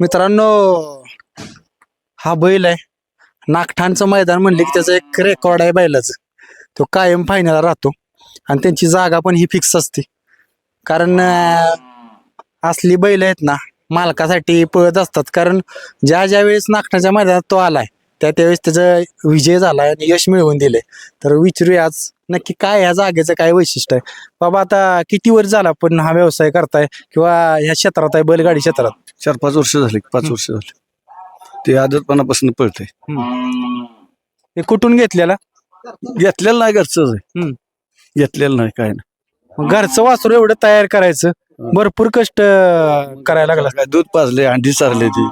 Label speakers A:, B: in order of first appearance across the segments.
A: मित्रांनो हा बैल आहे. नागठाणचं मैदान म्हणले की त्याचा एक रेकॉर्ड आहे बैलाचं. तो कायम फायनलला राहतो. आणि त्यांची जागा पण ही फिक्स असते. कारण असली बैल आहेत ना मालकासाठी पळत असतात. कारण ज्या ज्या वेळेस नागठाणच्या मैदानात तो आलाय त्या त्यावेळेस त्याचा विजय झालाय आणि यश मिळवून दिले तर विचारूया आज नक्की काय ह्या जागेचं काय वैशिष्ट्य आहे? बाबा आता किती वर्ष झाला पण हा व्यवसाय करताय किंवा ह्या क्षेत्रात आहे बैलगाडी क्षेत्रात?
B: चार पाच वर्ष झाली पाच वर्ष झाली. ते आदतपणापासून पळते
A: हे कुठून घेतलेला?
B: घेतलेलं नाही
A: हम्म.
B: घेतलेलं नाही काय नाही.
A: मग घरचं वासरू एवढं तयार करायचं भरपूर कष्ट अं, करायला लागला.
B: काय दूध पाजले अंडी चारले ती.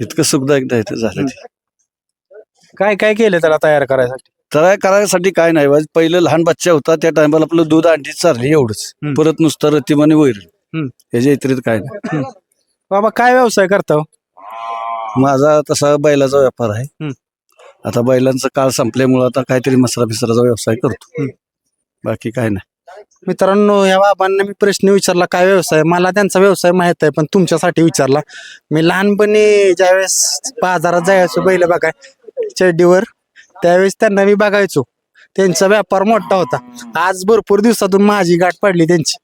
B: इतकं सुखदायक नाही ते झालं ते.
A: काय काय केलं त्याला तयार करायसाठी?
B: तर करायसाठी काय नाही बा, पहिलं लहान बच्चा होता त्या टायमाला आपलं दूध अंडी चारले एवढंच.
A: हम्म.
B: परत नुसतं रतीमाने वैर
A: हम्म.
B: याच्या इतरीत काय नाही.
A: बाबा काय व्यवसाय करता हो?
B: माझा तसा बैलाचा व्यापार आहे.
A: हम्म.
B: आता बैलांचा काळ संपल्यामुळं आता काहीतरी मसरा बिसराचा व्यवसाय करतो.
A: हम्म.
B: बाकी काय नाही.
A: मित्रांनो या बाबांना मी प्रश्न विचारला काय व्यवसाय? मला त्यांचा व्यवसाय माहीत आहे पण तुमच्यासाठी विचारला. मी लहानपणी ज्यावेळेस बाजारात जायचो बैल बघाय चड्डीवर त्यावेळेस त्यांना मी बघायचो. त्यांचा व्यापार मोठा होता. आज भरपूर दिवसातून माझी गाठ पडली त्यांची.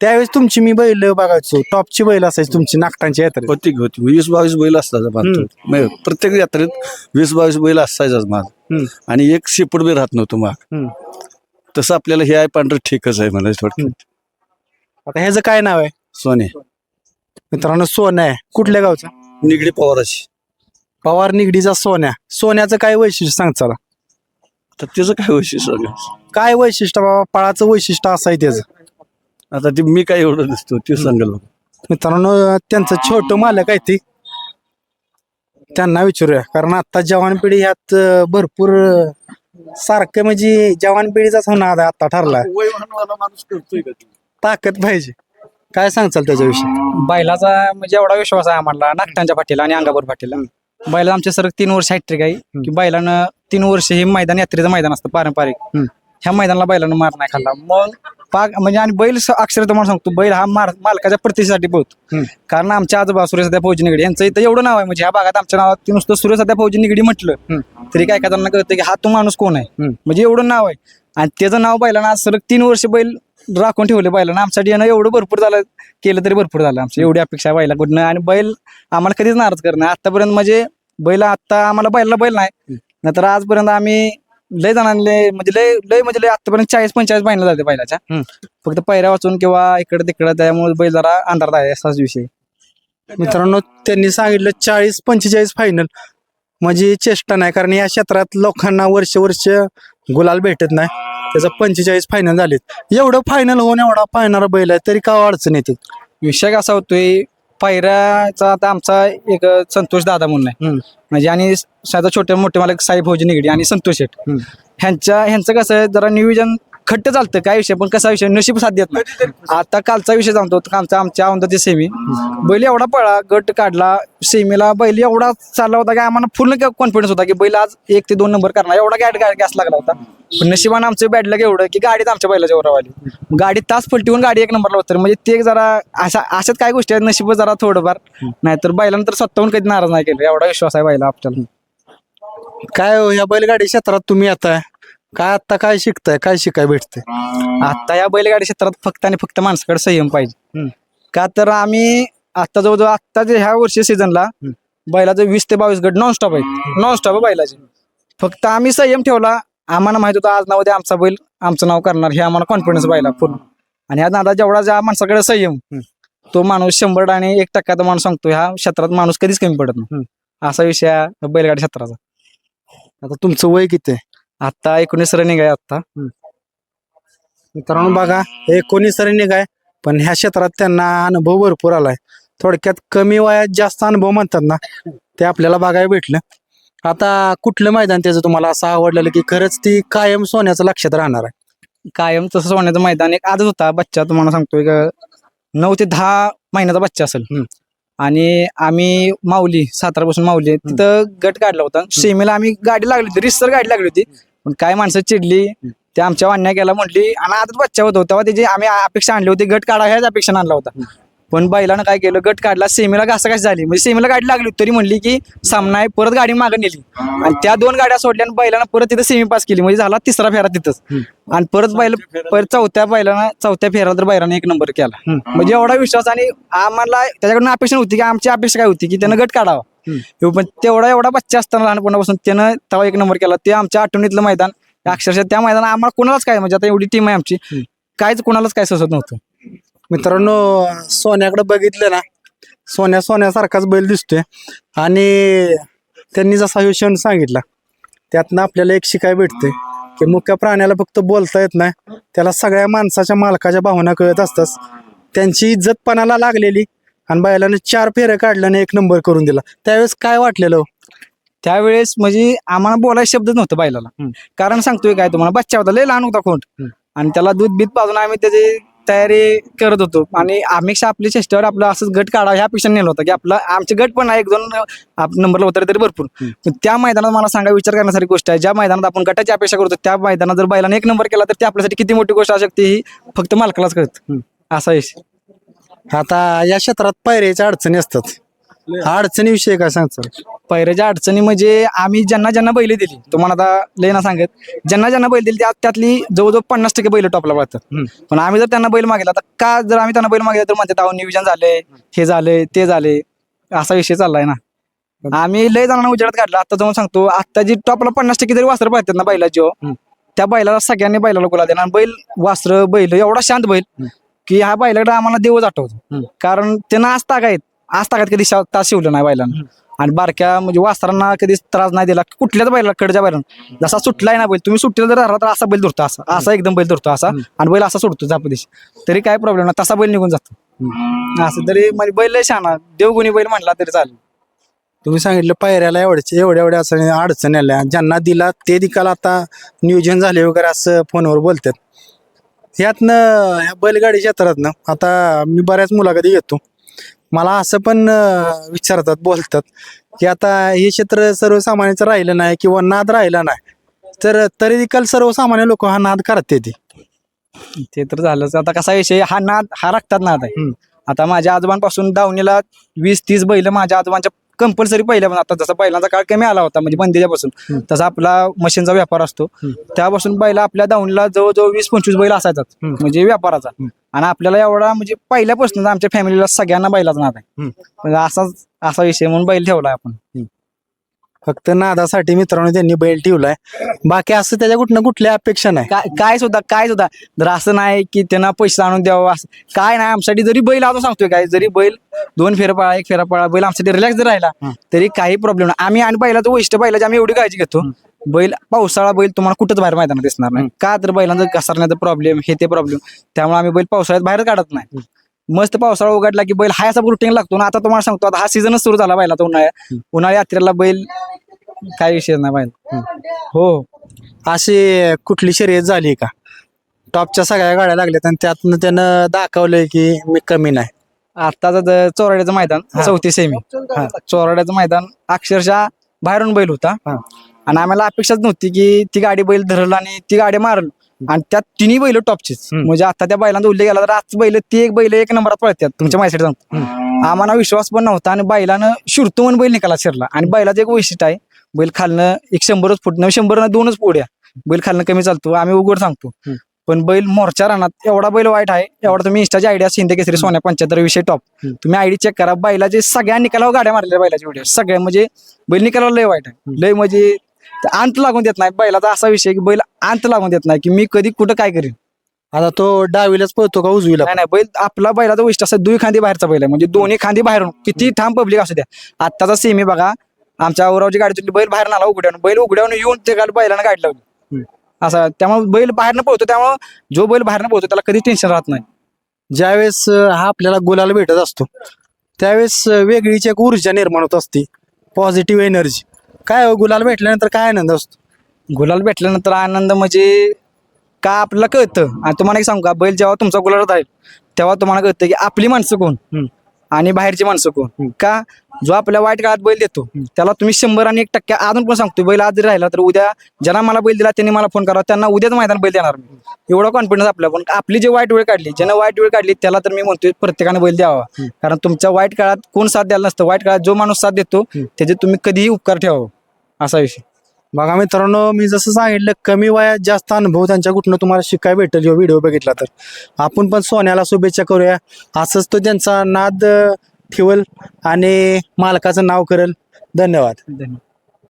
A: त्यावेळेस तुमची मी बैल बघायचो. टॉपची बैल असायची तुमची नागटांची यात्रेत.
B: होती होती. वीस बावीस बैल असतात प्रत्येक यात्रेत वीस बावीस बैल असायचाच माग
A: हम्म.
B: आणि एक शिपड बी राहत नव्हतं माग. तसं आपल्याला हे आहे पांढरं ठीकच आहे मला थोडक्यात.
A: आता ह्याचं काय नाव आहे?
B: सोने.
A: मित्रांनो सोन्या आहे. कुठल्या गावचा?
B: निगडी पवाराची.
A: पवार निगडीचा सोन्या. सोन्याचं काय वैशिष्ट्य सांग चला.
B: तर त्याचं काय वैशिष्ट्य?
A: काय वैशिष्ट्य बाबा? पळाचं वैशिष्ट्य असं आहे त्याचं.
B: आता ते मी काय एवढं नसतो ते सांगाल
A: मित्रांनो त्यांचं छोटं मालक आहे ते. त्यांना विचारूया कारण आता जवान पिढी ह्यात भरपूर सारखं म्हणजे जवान पिढीचाच होणार आता ठरला
B: माणूस करतोय का
A: ताकद पाहिजे. काय सांगचाल त्याच्याविषयी?
C: बैलाचा म्हणजे एवढा विश्वास आहे आम्हाला नागटांच्या पाठीला आणि अंगापूर पाठीला. बैला आमचे सर तीन वर्ष हॅट्रिक आहे की बैलानं तीन वर्ष हे मैदान यात्रेचं मैदान असतं पारंपरिक.
A: हम्म.
C: ह्या मैदानाला बैलानं मार नाही खाल्ला. मग पाक म्हणजे आणि बैल स- अक्षर तुम्हाला सांगतो बैल हा मार मालकाच्या प्रतिष्ठेसाठी पळतो.
A: हम्म.
C: कारण आमच्या आजोबा सूर्यसध्या फौजी निगडी यांचं इथं एवढं नाव आहे म्हणजे ह्या भागात आमच्या नावात ते नुसतं सूर्यसध्या फौजी निगडी म्हटलं तरी काय जणांना कळतं की हा तो माणूस कोण आहे?
A: हम्म.
C: म्हणजे एवढं नाव आहे. आणि त्याचं नाव बैलानं आज सलग तीन वर्ष बैल राखून ठेवले बैलानं. आमच्यासाठी यानं एवढं भरपूर झालं केलं तरी भरपूर झालं. आमची एवढी अपेक्षा आहे बैलाकडनं. आणि बैल आम्हाला कधीच नाराज नाही. आतापर्यंत म्हणजे बैल आता आम्हाला बैलाला बैल नाही. नाहीतर आजपर्यंत आम्ही लय जणांले म्हणजे लय लय म्हणजे लय आतापर्यंत चाळीस पंचेचाळीस बैल झाले बैलाच्या. फक्त पैऱ्या वाचून किंवा इकडे तिकडे त्यामुळे बैल जरा अंधारात आहे असाच विषय.
A: मित्रांनो त्यांनी सांगितलं चाळीस पंचेचाळीस फायनल म्हणजे चेष्टा नाही कारण या क्षेत्रात लोकांना वर्ष वर्ष गुलाल भेटत नाही. त्याचं पंचेचाळीस फायनल झालेत. एवढं फायनल होऊन एवढा पाहणारा बैल आहे तरी का अडचण येते?
C: विषय कसा होतोय पायऱ्याचा आता आमचा एक संतोष दादा म्हणून आहे. म्हणजे आणि साधा छोटे मोठे मालक साई फौजी निगडी आणि संतोष शेठ. ह्यांच्या ह्यांचं कसं आहे जरा नियोजन खट्ट चालतं काय विषय? पण कसा विषय? नशीब साथ देत नाही. आता कालचा विषय सांगतो कालचा आमच्या औंधाची सेमी बैल एवढा पळा गट काढला सेमीला बैल एवढा चालला होता की आम्हाला पूर्ण कॉन्फिडन्स होता की बैल आज एक ते दोन नंबर करणार. एवढा गॅट गॅस लागला होता. पण नशिबानं आमचं बॅट लग एवढं की गाडीत आमच्या बैलाच्या वर आली. गाडी तास पलटीहून गाडी एक नंबरला होतं. म्हणजे ते जरा अशा अशात काय गोष्टी आहेत? नशीब जरा थोडंफार. नाहीतर बैलानं तर स्वतःहून कधी नाराज नाही केलं. एवढा विश्वास आहे बैला आपल्याला.
A: काय हो, या बैलगाडी क्षेत्रात तुम्ही येताय? काय आता काय शिकताय काय शिकाय भेटतंय?
C: आता या बैलगाडी क्षेत्रात फक्त आणि फक्त माणसाकडे संयम पाहिजे. का तर आम्ही आता जवळजवळ आता जे ह्या वर्षी सीझनला बैलाचे वीस ते बावीस गट नॉनस्टॉप आहेत. नॉनस्टॉप आहे बैलाचे. फक्त आम्ही संयम ठेवला आम्हाला माहीत होतं आज ना उद्या आमचा बैल आमचं नाव करणार हे आम्हाला कॉन्फिडन्स बैला पूर्ण. आणि ह्या नादा जेवढा ज्या माणसाकडे संयम तो माणूस शंभर आणि एक टक्का माणूस सांगतो ह्या क्षेत्रात माणूस कधीच कमी पडत नाही. असा विषय आहे बैलगाडी क्षेत्राचा.
A: आता तुमचं वय किती आहे?
C: आता एकोणीस रनिंग आहे आता
A: मित्रांनो बघा एकोणीस रनिंग आहे पण ह्या क्षेत्रात त्यांना अनुभव भरपूर आलाय. थोडक्यात कमी वयात जास्त अनुभव म्हणतात ना ते आपल्याला बघायला भेटलं. आता कुठलं मैदान त्याचं तुम्हाला असं आवडलेलं की खरंच ती कायम सोन्याचं लक्षात राहणार आहे?
C: कायम तसं सोन्याचं मैदान एक आजच होता बच्चा तुम्हाला सांगतोय का नऊ ते दहा महिन्याचा बच्चा असेल. आणि आम्ही माऊली सातारापासून माऊली तिथं गट काढला होता. सेमीला आम्ही गाडी लागली होती रिसर गाडी लागली होती. पण काय माणसं चिडली ते आमच्या वाण्या गेला म्हटली आणि आता बच्चा होतो तेव्हा त्याची आम्ही अपेक्षा आणली होती गट काढा ह्याच अपेक्षा आणला होता. पण बैलानं काय केलं गट काढला सेमीला घासाघास झाली. म्हणजे सेमीला गाडी लागली होती, तरी म्हणली की सामना आहे परत गाडी मागे नेली. आणि त्या दोन गाड्या सोडल्या आणि बैलानं परत तिथं सेमी पास केली. म्हणजे झाला तिसरा फेरा तिथंच. आणि परत बैल परत चौथ्या बैलानं चौथ्या फेरा तर बैलानं एक नंबर केला. म्हणजे एवढा विश्वास आणि आम्हाला त्याच्याकडून अपेक्षा होती की आमची अपेक्षा काय होती की त्यानं गट काढावा. ह्यो पण तेवढा एवढा बच्चा असताना लहानपणापासून त्यानं तेव्हा एक नंबर केला. ते आमच्या आठवणीतलं मैदान अक्षरशः त्या मैदानात आम्हाला कोणालाच काय म्हणजे आता एवढी टीम आहे आमची काहीच कोणालाच काय सुचत नव्हतं.
A: मित्रांनो सोन्याकडे बघितलं ना सोन्या सोन्यासारखाच बैल दिसतोय. आणि त्यांनी जसा ह्यो क्षण सांगितला त्यातनं आपल्याला एक शिकाय भेटते की मुख्य प्राण्याला फक्त बोलता येत नाही त्याला सगळ्या माणसाच्या मालकाच्या भावना कळत असतात. त्यांची इज्जतपणाला लागलेली आणि बैलाने चार फेऱ्या काढल्या आणि एक नंबर करून दिला. त्यावेळेस काय वाटलेलं?
C: त्यावेळेस म्हणजे आम्हाला बोलायला शब्दच नव्हतं बैलाला. कारण सांगतोय काय तुम्हाला बच्चा होता लय लहान होता कोण. आणि त्याला दूध बीत पाजून आम्ही त्याची तयारी करत होतो. आणि आम्ही आपल्या चेष्टेवर आपलं असंच गट काढा ह्या पेक्षा नेलं होतं की आपलं आमचे गट पण आहे एक दोन आप- नंबरला उतरले तरी भरपूर. पण त्या मैदानात मला सांगा विचार करण्यासारखी गोष्ट आहे. ज्या मैदानात आपण गटाची अपेक्षा करतो त्या मैदानात जर बैलाने एक नंबर केला तर ते आपल्यासाठी किती मोठी गोष्ट असू शकते ही फक्त मालकालाच कळत. असा विषय.
A: आता या क्षेत्रात पायऱ्याच्या अडचणी असतात. अडचणीविषयी काय सांगतात
C: पैऱ्याच्या अडचणी म्हणजे आम्ही ज्यांना ज्यांना बैल दिली तुम्हाला आता लय ना सांगत ज्यांना ज्यांना बैल दिली त्या त्यातली जवळजवळ पन्नास टक्के बैल टॉपला पळतात. पण आम्ही जर त्यांना बैल मागितला तर का जर आम्ही त्यांना बैल मागितला तर म्हणतात अहो नियोजन झाले हे झाले ते झाले असा विषय चाललाय ना. आम्ही लय जणांना उजेडात काढला. आता जाऊन सांगतो आता जी टॉपला पन्नास टक्के जरी वासर पाहतात ना बैलाची हो, त्या बैलाला सगळ्यांनी बैलाला गुलाल देणार आणि बैल वासर बैल एवढा शांत बैल. की ह्या बैलाकडे आम्हाला देवच आठवतो. कारण त्यांना आज तागायत आज तागायत कधी तास शिवलं नाही बैलानं. आणि बारक्या म्हणजे वासरांना कधी त्रास नाही दिला. कुठल्याच बैला कडच्या बैलांना. जसा सुटलाय ना बैल तुम्ही सुट्टीला जर राहिला तर असा बैल धरतो असा. असा एकदम बैल धरतो असा. आणि बैल असा सोडतो झापदेश तरी काय प्रॉब्लेम नाही. तसा बैल निघून जातो. असं तरी म्हणजे बैल लय शहाणा. देवगुणी बैल म्हणला तरी चालेल.
A: तुम्ही सांगितलं पायऱ्याला एवढ्या एवढ्या एवढ्या असं अडचणी आल्या. ज्यांना दिला ते दिकाल आता नियोजन झाले वगैरे असं फोनवर बोलतात. यातनं ह्या बैलगाडी क्षेत्रातनं आता मी बऱ्याच मुलाखती घेतो. मला असं पण अं, विचारतात बोलतात की आता हे क्षेत्र सर्वसामान्याचं राहिलं नाही किंवा नाद राहिला नाही तर तरी देखील सर्वसामान्य लोक हा नाद करते ते.
C: ते तर झालंच. आता कसा विषय हा नाद हा रक्तात नाद आहे. आता माझ्या आजोबांपासून दावणीला वीस तीस बैल माझ्या आजोबांच्या कंपल्सरी पहिल्या पण आता जसा बैलांचा काळ कमी आला होता म्हणजे बंदीच्यापासून तसा आपला मशीनचा व्यापार असतो. त्यापासून बैला आपल्या दावणीला जवळजवळ वीस पंचवीस बैल असायचाच म्हणजे व्यापाराचा. आणि आपल्याला एवढा म्हणजे पहिल्यापासून आमच्या फॅमिलीला सगळ्यांना बैलाचा नाद आहे. असाच असा विषय म्हणून बैल ठेवलाय आपण.
A: फक्त नादासाठी मित्रांनो त्यांनी बैल ठेवलाय. बाकी असं त्याच्या कुठनं कुठल्या अपेक्षा नाही.
C: काय काय सुद्धा काय सुद्धा. जर असं नाही की त्यांना पैसे आणून द्यावं असं काय नाही. आमच्यासाठी जरी बैल आता सांगतोय काय जरी बैल दोन फेरा पळा एक फेरा पळा बैल आमच्यासाठी रिलॅक्स जर राहिला तरी काही प्रॉब्लेम नाही. आम्ही आणि बैलाचं वैशिष्ट्य बैलाची आम्ही एवढी काळजी घेतो बैल पावसाळा बैल तुम्हाला कुठंच बाहेर मैदानात दिसणार नाही. का तर बैलांचा घसरण्याचा प्रॉब्लेम हे ते प्रॉब्लेम त्यामुळे आम्ही बैल पावसाळ्यात बाहेर काढत नाही. मस्त पावसाळा उघडला की बैल हाय असा रुटीन लागतो ना. आता तुम्हाला सांगतो आता हा सीझनच सुरू झाला बैलाचा उन्हाळ्या उन्हाळ्या यात्रेला बैल काय विषय नाही बैल. हो.
A: अशी कुठली शर्यत झाली का? टॉपच्या सगळ्या गाड्या लागल्यात आणि त्यातनं त्यानं दाखवलंय की मी कमी नाही.
C: आता चोराड्याचं मैदान चौथी सेमी चोराड्याचं मैदान अक्षरशः बाहेरून बैल होता.
A: हा.
C: आणि आम्हाला अपेक्षाच नव्हती की ती गाडी बैल धरल आणि ती गाडी मारल. आणि त्यात तिन्ही बैल टॉपचीच. म्हणजे आता त्या बैलांचा उल्लेख केला तर आज बैल ती एक बैल एक नंबरात पळतात तुमच्या माहिती सांगतो. आम्हाला विश्वास पण नव्हता आणि बैलानं शिरतो म्हणून बैल निकाला शिरला. आणि बैलाचं एक वैशिष्ट्य आहे बैल खालनं एक शंभरच फूट न शंभर दोनच पोड्या. बैल खालनं कमी चालतो. आम्ही उघड सांगतो. पण बैल मोर्चा रानात एवढा बैल वाईट आहे एवढा तुम्ही इंस्टाची आयडिया शिंदे केसरी सोन्या पंच्याहत्तर विषय टॉप तुम्ही आयडी चेक करा. बैलाचे सगळ्या निकालावर गाड्या मारलेल्या बैलाच्या व्हिडिओ सगळ्या म्हणजे बैल निकालावर लय वाईट आहे. लय म्हणजे ते अंत लागून देत नाही. बैलाचा असा विषय की बैल अंत लागून देत नाही की मी कधी कुठं काय करीन.
A: आता तो डावीलाच पळतो का उजवीला?
C: नाही नाही बैल आपला बैलाचा वैशिष्ट्य असं दुई खांदी बाहेरचा बैल आहे. म्हणजे दोन्ही खांदी बाहेरून किती ठाम पब्लिक असू द्या. आत्ताचा सेमी बघा. आमच्या औरावची गाडी तुटली बैल बाहेर आला उघड्यावर बैल उघड्यावर येऊन ते गाडी बैलानं गाडी लावली. असं त्यामुळे बैल बाहेरनं पोहतो त्यामुळे जो बैल बाहेरनं पोहतो त्याला कधी टेन्शन राहत नाही.
A: ज्यावेळेस अं, हा आपल्याला गुलाल भेटत असतो त्यावेळेस अं, वेगळीच एक ऊर्जा निर्माण होत असते. पॉझिटिव्ह एनर्जी काय हो, गुलाल भेटल्यानंतर काय आनंद असतो?
C: गुलाल भेटल्यानंतर आनंद म्हणजे का आपल्याला कळतं? आणि तुम्हाला एक सांगू का? बैल जेव्हा तुमचा गुलाल राहील तेव्हा तुम्हाला कळतं की आपली माणसं कोण? आणि बाहेरची माणसं कोण? का? जो आपल्या वाईट काळात बैल देतो त्याला तुम्ही शंभर आणि एक टक्के अजून पण सांगतो बैल आज जरी राहिला तर उद्या ज्यांना मला बैल दिला त्यांनी मला फोन करा त्यांना उद्याच मैदान बैल देणार मी. एवढा कॉन्फिडन्स आपल्या पण आपली जे वाईट वेळ काढली ज्यानं वाईट वेळ काढली त्याला तर मी म्हणतोय प्रत्येकाने बैल द्यावा. कारण तुमच्या वाईट काळात कोण साथ द्यायला नसतं वाईट काळात जो माणूस साथ देतो त्याचे तुम्ही कधीही उपकार ठेवावं. असा विषय.
A: बघा मित्रांनो मी जसं सांगितलं कमी वयात जास्त अनुभव त्यांच्या कुठनं तुम्हाला शिकाय भेटेल व्हिडिओ बघितला तर. आपण पण सोन्याला शुभेच्छा करूया. असंच तो त्यांचा नाद ठेवल आणि मालकाचं नाव करेल. धन्यवाद.
C: धन्यवाद.